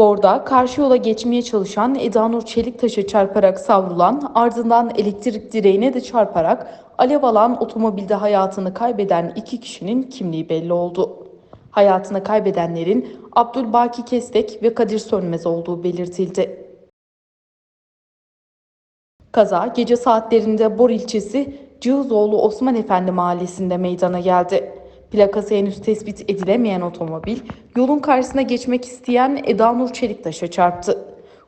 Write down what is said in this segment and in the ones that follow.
Borda karşı yola geçmeye çalışan Edanur Çeliktaş'a çarparak savrulan ardından elektrik direğine de çarparak alev alan otomobilde hayatını kaybeden iki kişinin kimliği belli oldu. Hayatını kaybedenlerin Abdülbaki Kestek ve Kadir Sönmez olduğu belirtildi. Kaza gece saatlerinde Bor ilçesi Cığızoğlu Osman Efendi mahallesinde meydana geldi. Plakası henüz tespit edilemeyen otomobil yolun karşısına geçmek isteyen Eda Nur Çeliktaş'a çarptı.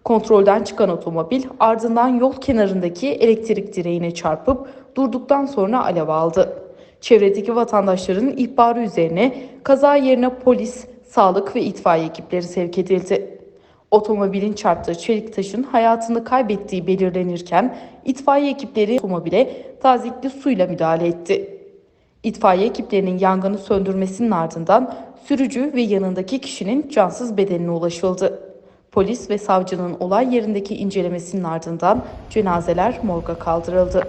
Kontrolden çıkan otomobil ardından yol kenarındaki elektrik direğine çarpıp durduktan sonra alev aldı. Çevredeki vatandaşların ihbarı üzerine kaza yerine polis, sağlık ve itfaiye ekipleri sevk edildi. Otomobilin çarptığı çelik taşın hayatını kaybettiği belirlenirken itfaiye ekipleri otomobile tazikli suyla müdahale etti. İtfaiye ekiplerinin yangını söndürmesinin ardından sürücü ve yanındaki kişinin cansız bedenine ulaşıldı. Polis ve savcının olay yerindeki incelemesinin ardından cenazeler morga kaldırıldı.